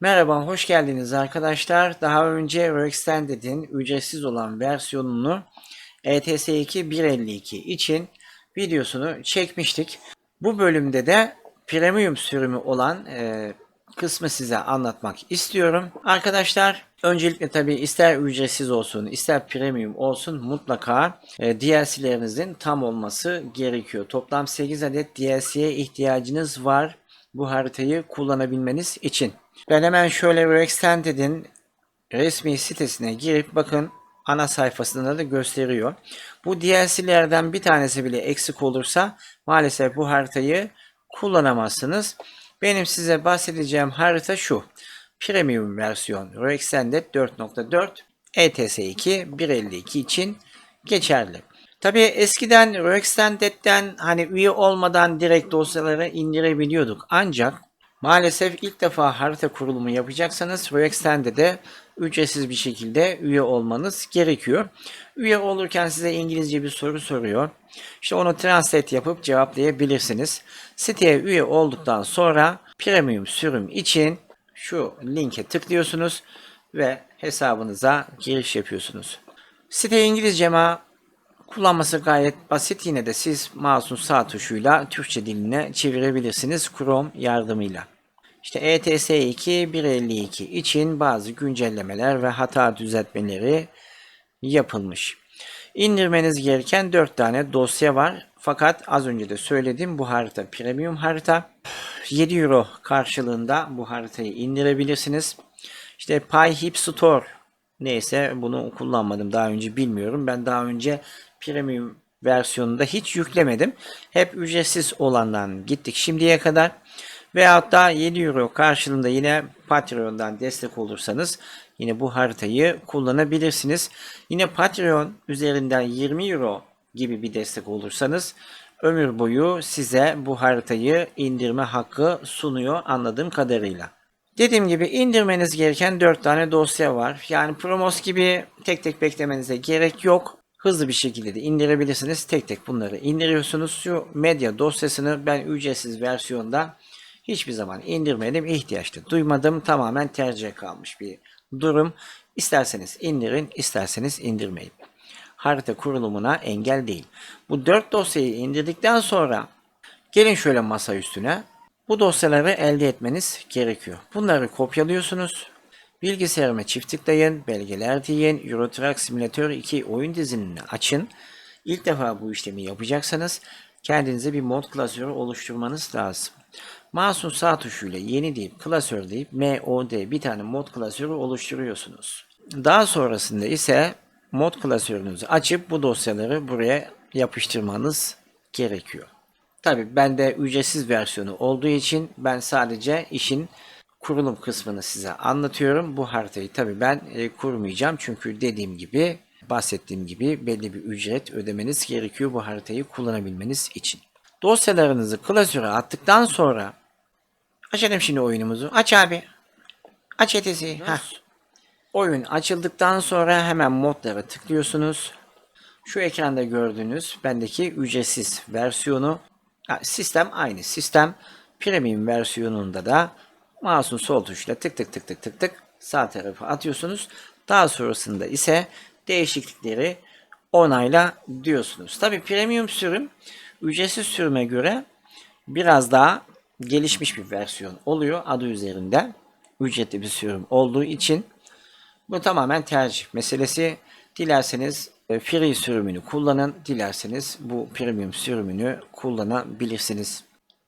Merhaba, hoş geldiniz arkadaşlar. Daha önce Rextended'in ücretsiz olan versiyonunu E ETS2 152 için videosunu çekmiştik. Bu bölümde de premium sürümü olan e, kısmı size anlatmak istiyorum. Arkadaşlar öncelikle tabi ister ücretsiz olsun ister premium olsun mutlaka e, DLC'lerinizin tam olması gerekiyor. Toplam 8 adet DLC'ye ihtiyacınız var bu haritayı kullanabilmeniz için. Ben hemen şöyle Rextended'in resmi sitesine girip bakın ana sayfasında da gösteriyor. Bu DLC'lerden bir tanesi bile eksik olursa maalesef bu haritayı kullanamazsınız. Benim size bahsedeceğim harita şu. Premium versiyon Rextended 4.4 ETS2 152 için geçerli. Tabii eskiden Rextended'den hani üye olmadan direkt dosyaları indirebiliyorduk. Ancak maalesef ilk defa harita kurulumu yapacaksanız Rextended'e ücretsiz bir şekilde üye olmanız gerekiyor. Üye olurken size İngilizce bir soru soruyor. İşte onu translate yapıp cevaplayabilirsiniz. Siteye üye olduktan sonra premium sürüm için şu linke tıklıyorsunuz ve hesabınıza giriş yapıyorsunuz. Site İngilizce ama kullanması gayet basit. Yine de siz mouse'un sağ tuşuyla Türkçe diline çevirebilirsiniz Chrome yardımıyla. İşte E ETS2 152 için bazı güncellemeler ve hata düzeltmeleri yapılmış. İndirmeniz gereken 4 tane dosya var. Fakat az önce de söyledim bu harita premium harita. 7 euro karşılığında bu haritayı indirebilirsiniz. İşte PyHip Store neyse bunu kullanmadım daha önce bilmiyorum. Ben daha önce premium versiyonunda hiç yüklemedim. Hep ücretsiz olandan gittik şimdiye kadar. Veyahut da 7 euro karşılığında yine Patreon'dan destek olursanız yine bu haritayı kullanabilirsiniz. Yine Patreon üzerinden 20 euro gibi bir destek olursanız ömür boyu size bu haritayı indirme hakkı sunuyor anladığım kadarıyla. Dediğim gibi indirmeniz gereken 4 tane dosya var. Yani Promos gibi tek tek beklemenize gerek yok. Hızlı bir şekilde de indirebilirsiniz. Tek tek bunları indiriyorsunuz. Şu medya dosyasını ben ücretsiz versiyonda hiçbir zaman indirmedim. ihtiyaç da duymadım. Tamamen tercih kalmış bir durum. İsterseniz indirin, isterseniz indirmeyin. Harita kurulumuna engel değil. Bu 4 dosyayı indirdikten sonra gelin şöyle masa üstüne. Bu dosyaları elde etmeniz gerekiyor. Bunları kopyalıyorsunuz. Bilgisayarıma çift tıklayın, belgeler deyin, Euro Truck Simulator 2 oyun dizinini açın. İlk defa bu işlemi yapacaksanız kendinize bir mod klasörü oluşturmanız lazım. Mouse'un sağ tuşuyla yeni deyip klasör deyip MOD bir tane mod klasörü oluşturuyorsunuz. Daha sonrasında ise mod klasörünüzü açıp bu dosyaları buraya yapıştırmanız gerekiyor. Tabi bende ücretsiz versiyonu olduğu için ben sadece işin kurulum kısmını size anlatıyorum. Bu haritayı tabi ben e, kurmayacağım çünkü dediğim gibi bahsettiğim gibi belli bir ücret ödemeniz gerekiyor bu haritayı kullanabilmeniz için. Dosyalarınızı klasöre attıktan sonra açalım şimdi oyunumuzu. Aç abi. Aç etesi. Heh. Oyun açıldıktan sonra hemen modlara tıklıyorsunuz. Şu ekranda gördüğünüz bendeki ücretsiz versiyonu. Sistem aynı sistem. Premium versiyonunda da mouse'un sol tuşuyla tık tık tık tık tık tık sağ tarafa atıyorsunuz. Daha sonrasında ise değişiklikleri onayla diyorsunuz. Tabi premium sürüm ücretsiz sürüme göre biraz daha gelişmiş bir versiyon oluyor adı üzerinde. Ücretli bir sürüm olduğu için bu tamamen tercih meselesi. Dilerseniz e, free sürümünü kullanın, dilerseniz bu premium sürümünü kullanabilirsiniz.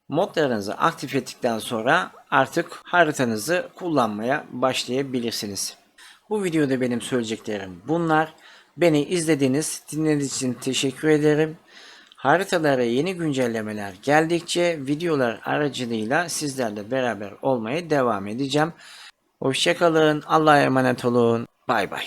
Modlarınızı aktif ettikten sonra artık haritanızı kullanmaya başlayabilirsiniz. Bu videoda benim söyleyeceklerim bunlar. Beni izlediğiniz, dinlediğiniz için teşekkür ederim. Haritalara yeni güncellemeler geldikçe videolar aracılığıyla sizlerle beraber olmaya devam edeceğim. Hoşçakalın, Allah'a emanet olun, bay bay.